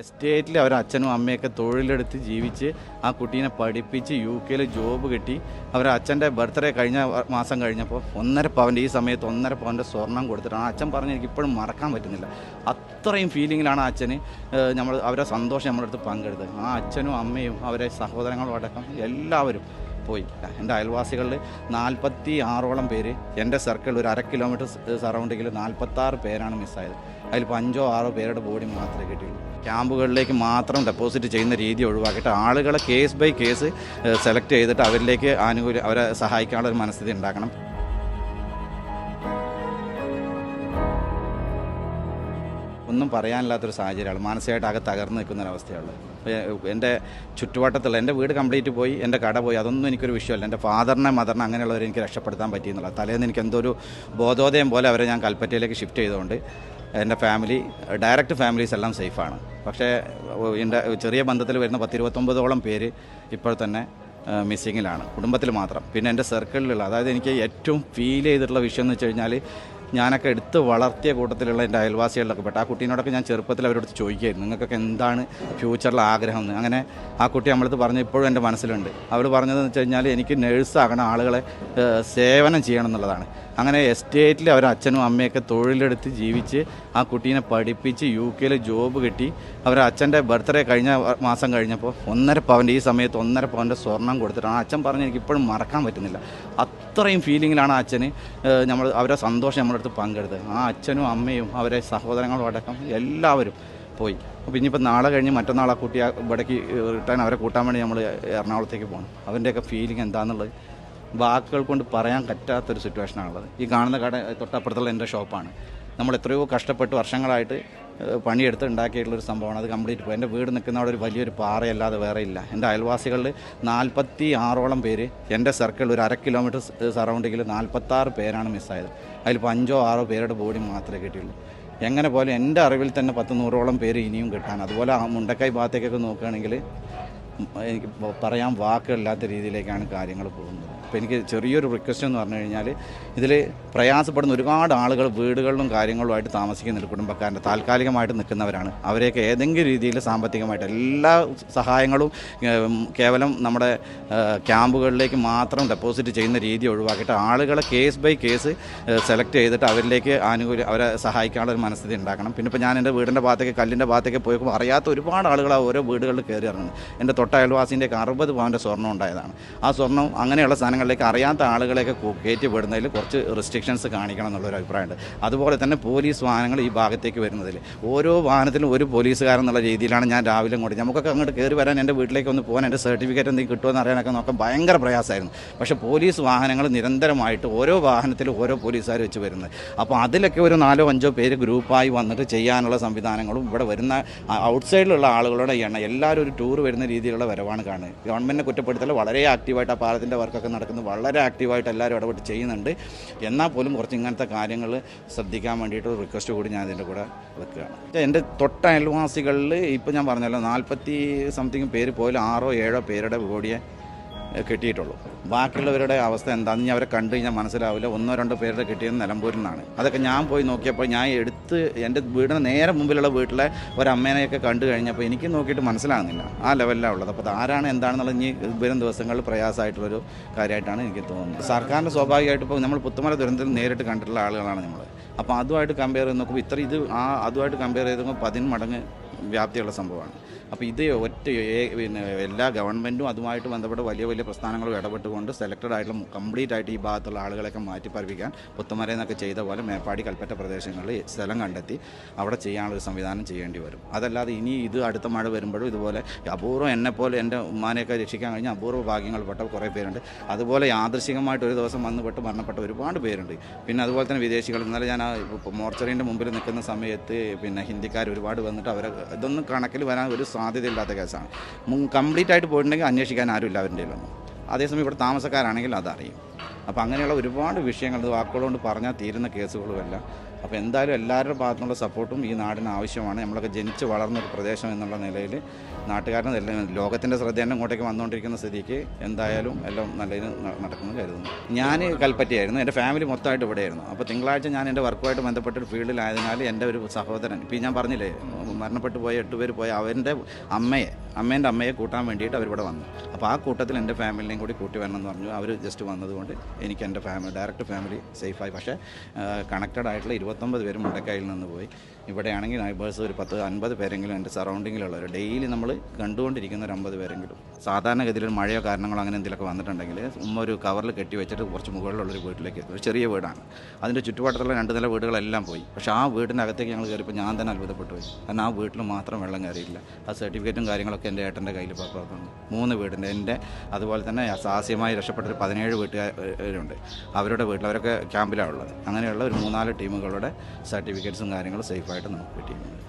എസ്റ്റേറ്റിൽ അവർ അച്ഛനും അമ്മയൊക്കെ തൊഴിലെടുത്ത് ജീവിച്ച് ആ കുട്ടീനെ പഠിപ്പിച്ച് യു കെയിൽ ജോബ് കിട്ടി. അവർ അച്ഛന്റെ ബർത്ത്ഡേ കഴിഞ്ഞ മാസം കഴിഞ്ഞപ്പോൾ ഒന്നര പവന്റെ ഈ സമയത്ത് ഒന്നര പവന്റെ സ്വർണം കൊടുത്തിട്ടാണ്. അച്ഛൻ പറഞ്ഞ് എനിക്ക് ഇപ്പോഴും മറക്കാൻ പറ്റുന്നില്ല. അത്രയും ഫീലിങ്ങിലാണ് അച്ഛന് നമ്മൾ അവരെ സന്തോഷം നമ്മുടെ അടുത്ത് പങ്കെടുത്തത്. ആ അച്ഛനും അമ്മയും അവരെ സഹോദരങ്ങളും അടക്കം എല്ലാവരും പോയി. എന്റെ അയൽവാസികളിൽ നാൽപ്പത്തി ആറോളം പേര് എന്റെ സർക്കിളിൽ ഒരു അര കിലോമീറ്റർ സറൗണ്ടിങ്ങിൽ നാൽപ്പത്താറ് പേരാണ് മിസ്സായത് അതിലിപ്പോൾ അഞ്ചോ ആറോ പേരുടെ ബോഡി മാത്രമേ കിട്ടിയുള്ളൂ. ക്യാമ്പുകളിലേക്ക് മാത്രം ഡെപ്പോസിറ്റ് ചെയ്യുന്ന രീതി ഒഴിവാക്കിയിട്ട് ആളുകളെ കേസ് ബൈ കേസ് സെലക്ട് ചെയ്തിട്ട് അവരിലേക്ക് ആനുകൂല്യം അവരെ സഹായിക്കാനുള്ള ഒരു മനസ്ഥിതി ഉണ്ടാക്കണം. ഒന്നും പറയാനില്ലാത്തൊരു സാഹചര്യമാണ് മാനസികമായിട്ട് ആകെ തകർന്നു നിൽക്കുന്ന ഒരവസ്ഥയാണ് എന്റെ ചുറ്റുവട്ടത്തുള്ള എന്റെ വീട് കംപ്ലീറ്റ് പോയി എന്റെ കട പോയി അതൊന്നും എനിക്കൊരു വിഷയമല്ല. എന്റെ ഫാദറിനെ മദറിനെ അങ്ങനെയുള്ളവരെ എനിക്ക് രക്ഷപ്പെടുത്താൻ പറ്റിയെന്നുള്ളത് തലേന്ന് എനിക്ക് എന്തോ ഒരു ബോധോദയം പോലെ അവരെ ഞാൻ കൽപ്പറ്റയിലേക്ക് ഷിഫ്റ്റ് ചെയ്തുകൊണ്ട് എന്റെ ഫാമിലി ഡയറക്റ്റ് ഫാമിലീസ് എല്ലാം സേഫാണ്. പക്ഷേ എന്റെ ചെറിയ ബന്ധത്തിൽ വരുന്ന പത്തിരുപത്തൊമ്പതോളം പേര് ഇപ്പോൾ തന്നെ മിസ്സിങ്ങിലാണ്. കുടുംബത്തിൽ മാത്രം. പിന്നെ എന്റെ സർക്കിളിലുള്ള അതായത് എനിക്ക് ഏറ്റവും ഫീൽ ചെയ്തിട്ടുള്ള വിഷയം എന്ന് വെച്ച് കഴിഞ്ഞാൽ ഞാനൊക്കെ എടുത്ത് വളർത്തിയ കൂട്ടത്തിലുള്ള എന്റെ അയൽവാസികളിലൊക്കെ പെട്ട് ആ കുട്ടീനോടൊക്കെ ഞാൻ ചെറുപ്പത്തിൽ അവരോട് ചോദിക്കുകയായിരുന്നു നിങ്ങൾക്കൊക്കെ എന്താണ് ഫ്യൂച്ചറിൽ ആഗ്രഹം? എന്ന്. അങ്ങനെ ആ കുട്ടി നമ്മളടുത്ത് പറഞ്ഞ് ഇപ്പോഴും എന്റെ മനസ്സിലുണ്ട്. അവർ പറഞ്ഞതെന്ന് വെച്ച് കഴിഞ്ഞാൽ എനിക്ക് നേഴ്സാകണം ആളുകളെ സേവനം ചെയ്യണം എന്നുള്ളതാണ്. അങ്ങനെ എസ്റ്റേറ്റിൽ അവർ അച്ഛനും അമ്മയൊക്കെ തൊഴിലെടുത്ത് ജീവിച്ച് ആ കുട്ടീനെ പഠിപ്പിച്ച് യു കെയിൽ ജോബ് കിട്ടി. അവർ അച്ഛന്റെ ബർത്ത്ഡേ കഴിഞ്ഞ മാസം കഴിഞ്ഞപ്പോൾ ഒന്നര പവന്റെ ഈ സമയത്ത് ഒന്നര പവന്റെ സ്വർണം കൊടുത്തിട്ടാണ്. അച്ഛൻ പറഞ്ഞ് എനിക്ക് ഇപ്പോഴും മറക്കാൻ പറ്റുന്നില്ല. അത്രയും ഫീലിങ്ങിലാണ് അച്ഛന് നമ്മൾ അവരെ സന്തോഷം നമ്മുടെ അടുത്ത് പങ്കെടുത്തത്. ആ അച്ഛനും അമ്മയും അവരെ സഹോദരങ്ങളും അടക്കം എല്ലാവരും പോയി. അപ്പോൾ ഇനിയിപ്പോൾ നാളെ കഴിഞ്ഞ് മറ്റന്നാൾ ആ കുട്ടി ഇവിടേക്ക് റിട്ടേൺ അവരെ കൂട്ടാൻ വേണ്ടി നമ്മൾ എറണാകുളത്തേക്ക് പോകണം അവന്റെയൊക്കെ ഫീലിംഗ് എന്താണെന്നുള്ളത് വാക്കുകൾ കൊണ്ട് പറയാൻ പറ്റാത്തൊരു സിറ്റുവേഷനാണുള്ളത്. ഈ കാണുന്ന കട തൊട്ടപ്പുറത്തുള്ള എന്റെ ഷോപ്പാണ്. നമ്മൾ എത്രയോ കഷ്ടപ്പെട്ട് വർഷങ്ങളായിട്ട് പണിയെടുത്ത് ഉണ്ടാക്കിയിട്ടുള്ളൊരു സംഭവമാണ്. അത് കംപ്ലീറ്റ് പോയി. എന്റെ വീട് നിൽക്കുന്ന അവിടെ ഒരു വലിയൊരു പാറയല്ലാതെ വേറെ ഇല്ല. എന്റെ അയൽവാസികളിൽ നാൽപ്പത്തി ആറോളം പേര് എന്റെ സർക്കിൾ ഒരു അര കിലോമീറ്റർ സറൗണ്ടിങ്ങിൽ നാൽപ്പത്താറ് പേരാണ് മിസ്സായത്. അതിലിപ്പോൾ അഞ്ചോ ആറോ പേരുടെ ബോഡി മാത്രമേ കിട്ടിയുള്ളൂ. എങ്ങനെ പോലെ എന്റെ അറിവിൽ തന്നെ പത്ത് നൂറോളം പേര് ഇനിയും കിട്ടാൻ. അതുപോലെ ആ മുണ്ടക്കൈ ഭാഗത്തേക്കൊക്കെ നോക്കുകയാണെങ്കിൽ എനിക്ക് പറയാൻ വാക്കുകളില്ലാത്ത രീതിയിലേക്കാണ് കാര്യങ്ങൾ പോകുന്നത്. അപ്പോൾ എനിക്ക് ചെറിയൊരു റിക്വസ്റ്റ് എന്ന് പറഞ്ഞു കഴിഞ്ഞാൽ ഇതിൽ പ്രയാസപ്പെടുന്ന ഒരുപാട് ആളുകൾ വീടുകളിലും കാര്യങ്ങളുമായിട്ട് താമസിക്കുന്നുണ്ട് കുടുംബക്കാരന്റെ താൽക്കാലികമായിട്ട് നിൽക്കുന്നവരാണ്. അവരെയൊക്കെ ഏതെങ്കിലും രീതിയിൽ സാമ്പത്തികമായിട്ട് എല്ലാ സഹായങ്ങളും കേവലം നമ്മുടെ ക്യാമ്പുകളിലേക്ക് മാത്രം ഡെപ്പോസിറ്റ് ചെയ്യുന്ന രീതി ഒഴിവാക്കിയിട്ട് ആളുകളെ കേസ് ബൈ കേസ് സെലക്ട് ചെയ്തിട്ട് അവരിലേക്ക് ആനുകൂല്യം അവരെ സഹായിക്കാനുള്ള ഒരു മനസ്ഥിതി ഉണ്ടാക്കണം. പിന്നെ ഇപ്പോൾ ഞാൻ എന്റെ വീടിന്റെ ഭാഗത്തേക്ക് കല്ലിന്റെ ഭാഗത്തേക്ക് പോയപ്പോൾ അറിയാത്ത ഒരുപാട് ആളുകൾ ഓരോ വീടുകളിൽ കയറി ഇറങ്ങുന്നു. എന്റെ തൊട്ട അയൽവാസിന്റെയൊക്കെ അറുപത് പവന്റെ സ്വർണം ഉണ്ടായതാണ്. ആ സ്വർണം അങ്ങനെയുള്ള സാധനങ്ങളിലേക്ക് അറിയാത്ത ആളുകളെയൊക്കെ കയറ്റിപ്പെടുന്നതിൽ കയറ്റി കുറച്ച് റെസ്ട്രിക്ഷൻസ് കാണിക്കണം എന്നുള്ളൊരു അഭിപ്രായമുണ്ട്. അതുപോലെ തന്നെ പോലീസ് വാഹനങ്ങൾ ഈ ഭാഗത്തേക്ക് വരുന്നതിൽ. ഓരോ വാഹനത്തിലും ഒരു പോലീസുകാരൻ എന്നുള്ള രീതിയിലാണ് ഞാൻ രാവിലെ ഇങ്ങോട്ട് നമുക്കൊക്കെ അങ്ങോട്ട് കയറി വരാൻ എന്റെ വീട്ടിലേക്ക് ഒന്ന് പോകാൻ എന്റെ സർട്ടിഫിക്കറ്റ് എന്തെങ്കിലും കിട്ടുമെന്ന് അറിയാനൊക്കെ നോക്കാൻ ഭയങ്കര പ്രയാസമായിരുന്നു. പക്ഷേ പോലീസ് വാഹനങ്ങൾ നിരന്തരമായിട്ട് ഓരോ വാഹനത്തിലും ഓരോ പോലീസുകാർ വെച്ച് വരുന്നത്. അപ്പോൾ അതിലൊക്കെ ഒരു നാലോ അഞ്ചോ പേര് ഗ്രൂപ്പായി വന്നിട്ട് ചെയ്യാനുള്ള സംവിധാനങ്ങളും ഇവിടെ വരുന്ന ഔട്ട്സൈഡിലുള്ള ആളുകളുടെ എണ്ണം. എല്ലാവരും ഒരു ടൂർ വരുന്ന രീതിയിലുള്ള വരവാണ് കാണുന്നത്. ഗവൺമെന്റിനെ കുറ്റപ്പെടുത്തൽ വളരെ ആക്റ്റീവായിട്ട് ആ പാലത്തിന്റെ വർക്കൊക്കെ നടക്കുന്നത് വളരെ ആക്റ്റീവായിട്ട് എല്ലാവരും ഇടപെട്ട് ചെയ്യുന്നുണ്ട്. എന്നാൽ പോലും കുറച്ച് ഇങ്ങനത്തെ കാര്യങ്ങൾ ശ്രദ്ധിക്കാൻ വേണ്ടിയിട്ട് ഒരു റിക്വസ്റ്റ് കൂടി ഞാൻ ഇതിന്റെ കൂടെ വെക്കുകയാണ്. എന്റെ തൊട്ട അയൽവാസികളിൽ ഇപ്പോൾ ഞാൻ പറഞ്ഞല്ലോ നാൽപ്പത്തി സംതിങ് പേര് പോലും ആറോ ഏഴോ പേരുടെ ബോഡിയെ കിട്ടിയിട്ടുള്ളൂ. ബാക്കിയുള്ളവരുടെ അവസ്ഥ എന്താണെന്ന് ഞാൻ അവരെ കണ്ടു കഴിഞ്ഞാൽ മനസ്സിലാവില്ല. ഒന്നോ രണ്ടോ പേരുടെ കിട്ടിയത് നിലമ്പൂരിൽ നിന്നാണ്. അതൊക്കെ ഞാൻ പോയി നോക്കിയപ്പോൾ ഞാൻ എടുത്ത് എന്റെ വീടിന് നേരെ മുമ്പിലുള്ള വീട്ടിലെ ഒരമ്മേനെയൊക്കെ കണ്ടു കഴിഞ്ഞപ്പോൾ എനിക്ക് നോക്കിയിട്ട് മനസ്സിലാകുന്നില്ല. ആ ലെവലിലാണ് ഉള്ളത്. അപ്പോൾ ആരാണ് എന്താണെന്നുള്ള ഇനി വരും ദിവസങ്ങളിൽ പ്രയാസമായിട്ടുള്ളൊരു കാര്യമായിട്ടാണ് എനിക്ക് തോന്നുന്നത്. സർക്കാരിന്റെ സ്വാഭാവികമായിട്ട് ഇപ്പോൾ നമ്മൾ പുത്തുമല ദുരന്തത്തിൽ നേരിട്ട് കണ്ടിട്ടുള്ള ആളുകളാണ് നമ്മൾ. അപ്പോൾ അതുമായിട്ട് കമ്പയർ ചെയ്ത് നോക്കുമ്പോൾ ഇത്ര ഇത് ആ അതുമായിട്ട് കമ്പയർ ചെയ്ത് നോക്കുമ്പോൾ പതിന് മടങ്ങ് വ്യാപ്തിയുള്ള സംഭവമാണ്. അപ്പോൾ ഇത് ഒറ്റ പിന്നെ എല്ലാ ഗവൺമെന്റും അതുമായിട്ട് ബന്ധപ്പെട്ട് വലിയ വലിയ പ്രസ്ഥാനങ്ങളും ഇടപെട്ടുകൊണ്ട് സെലക്റ്റഡ് ആയിട്ടുള്ള കംപ്ലീറ്റ് ആയിട്ട് ഈ ഭാഗത്തുള്ള ആളുകളെയൊക്കെ മാറ്റി പരിപ്പിക്കാൻ പുത്തുമല എന്നൊക്കെ ചെയ്ത പോലെ മേപ്പാടി കൽപ്പറ്റ പ്രദേശങ്ങളിൽ സ്ഥലം കണ്ടെത്തി അവിടെ ചെയ്യാനുള്ളൊരു സംവിധാനം ചെയ്യേണ്ടി വരും. അതല്ലാതെ ഇനി ഇത് അടുത്ത മഴ വരുമ്പോഴും ഇതുപോലെ അപൂർവം എന്നെപ്പോലെ എന്റെ ഉമ്മാനെയൊക്കെ രക്ഷിക്കാൻ കഴിഞ്ഞ അപൂർവ ഭാഗ്യങ്ങൾപ്പെട്ട കുറേ പേരുണ്ട്. അതുപോലെ യാദൃശികമായിട്ട് ഒരു ദിവസം വന്നുപെട്ട് മരണപ്പെട്ട ഒരുപാട് പേരുണ്ട്. പിന്നെ അതുപോലെ തന്നെ വിദേശികൾ. ഇന്നലെ ഞാൻ മോർച്ചറിന്റെ മുമ്പിൽ നിൽക്കുന്ന സമയത്ത് പിന്നെ ഹിന്ദിക്കാർ ഒരുപാട് വന്നിട്ട് അവരെ ഇതൊന്നും കണക്കിൽ വരാൻ ഒരു സാധ്യതയില്ലാത്ത കേസാണ്. കംപ്ലീറ്റ് ആയിട്ട് പോയിട്ടുണ്ടെങ്കിൽ അന്വേഷിക്കാൻ ആരുമില്ല അവരുടെ ഒന്നും അതേസമയം ഇവിടെ താമസക്കാരാണെങ്കിൽ അതറിയും. അപ്പോൾ അങ്ങനെയുള്ള ഒരുപാട് വിഷയങ്ങൾ വാക്കുകൾ കൊണ്ട് പറഞ്ഞാൽ തീരുന്ന കേസുകളുമല്ല അപ്പോൾ എന്തായാലും എല്ലാവരുടെ ഭാഗത്തുനിന്നുള്ള സപ്പോർട്ടും ഈ നാടിന് ആവശ്യമാണ്. നമ്മളൊക്കെ ജനിച്ച് വളർന്ന ഒരു പ്രദേശം എന്നുള്ള നിലയിൽ നാട്ടുകാരുടെ എല്ലാം ലോകത്തിന്റെ ശ്രദ്ധ തന്നെ ഇങ്ങോട്ടേക്ക് വന്നുകൊണ്ടിരിക്കുന്ന സ്ഥിതിക്ക് എന്തായാലും എല്ലാം നല്ലതിന് നടക്കുമെന്ന് കരുതുന്നു. ഞാൻ കൽപ്പറ്റയായിരുന്നു. എന്റെ ഫാമിലി മൊത്തമായിട്ട് ഇവിടെയായിരുന്നു. അപ്പോൾ തിങ്കളാഴ്ച ഞാൻ എന്റെ വർക്കുമായിട്ട് ബന്ധപ്പെട്ട ഒരു ഫീൽഡിലായതിനാൽ എന്റെ ഒരു സഹോദരൻ ഇപ്പോൾ ഞാൻ പറഞ്ഞില്ലേ മരണപ്പെട്ടു പോയ എട്ട് പേര് പോയ അവന്റെ അമ്മയെ അമ്മേന്റെ അമ്മയെ കൂട്ടാൻ വേണ്ടിയിട്ട് അവരിവിടെ വന്നു. അപ്പോൾ ആ കൂട്ടത്തിൽ എന്റെ ഫാമിലിനെയും കൂടി കൂട്ടി വരണം എന്ന് പറഞ്ഞു. അവർ ജസ്റ്റ് വന്നതുകൊണ്ട് എനിക്ക് എന്റെ ഫാമിലി ഡയറക്റ്റ് ഫാമിലി സേഫായി പക്ഷേ കണക്റ്റഡ് ആയിട്ടുള്ള ഇരുപത്തൊമ്പത് പേര് മുടക്കായിൽ നിന്ന് പോയി. ഇവിടെയാണെങ്കിൽ നൈബേഴ്സ് ഒരു പത്ത് അൻപത് പേരെങ്കിലും എന്റെ സറൗണ്ടിങ്ങിലുള്ളവർ ഡെയിലി നമ്മൾ കണ്ടുകൊണ്ടിരിക്കുന്ന ഒരു അമ്പത് പേരെങ്കിലും. സാധാരണഗതിയിൽ മഴയോ കാരണങ്ങളോ അങ്ങനെ എന്തെങ്കിലുമൊക്കെ വന്നിട്ടുണ്ടെങ്കിൽ ഉമ്മ ഒരു കവറിൽ കെട്ടി വെച്ചിട്ട് കുറച്ച് മുകളിലുള്ളൊരു വീട്ടിലേക്ക്. ഒരു ചെറിയ വീടാണ്. അതിന്റെ ചുറ്റുപാടത്തുള്ള രണ്ട് നില വീടുകളെല്ലാം പോയി. പക്ഷേ ആ വീടിന്റെ അകത്തേക്ക് ഞങ്ങൾ കയറിയപ്പോൾ ഞാൻ തന്നെ അത്ഭുതപ്പെട്ടു പോയി. കാരണം ആ വീട്ടിൽ മാത്രം വെള്ളം കയറിയില്ല ആ സർട്ടിഫിക്കറ്റും കാര്യങ്ങളൊക്കെ എന്റെ ഏട്ടന്റെ കയ്യിൽ പാപ്പാക്കുന്നു മൂന്ന് വീടുണ്ട്. എന്റെ അതുപോലെ തന്നെ സാഹസ്യമായി രക്ഷപ്പെട്ട ഒരു പതിനേഴ് വീട്ടുകാരുണ്ട്. അവരുടെ വീട്ടിൽ അവരൊക്കെ ക്യാമ്പിലാണ് ഉള്ളത്. അങ്ങനെയുള്ള ഒരു മൂന്നാൽ ടീമുകളുടെ സർട്ടിഫിക്കറ്റ്സും കാര്യങ്ങളും സേഫായിട്ട് നമുക്ക് കിട്ടിയിട്ടുണ്ട്.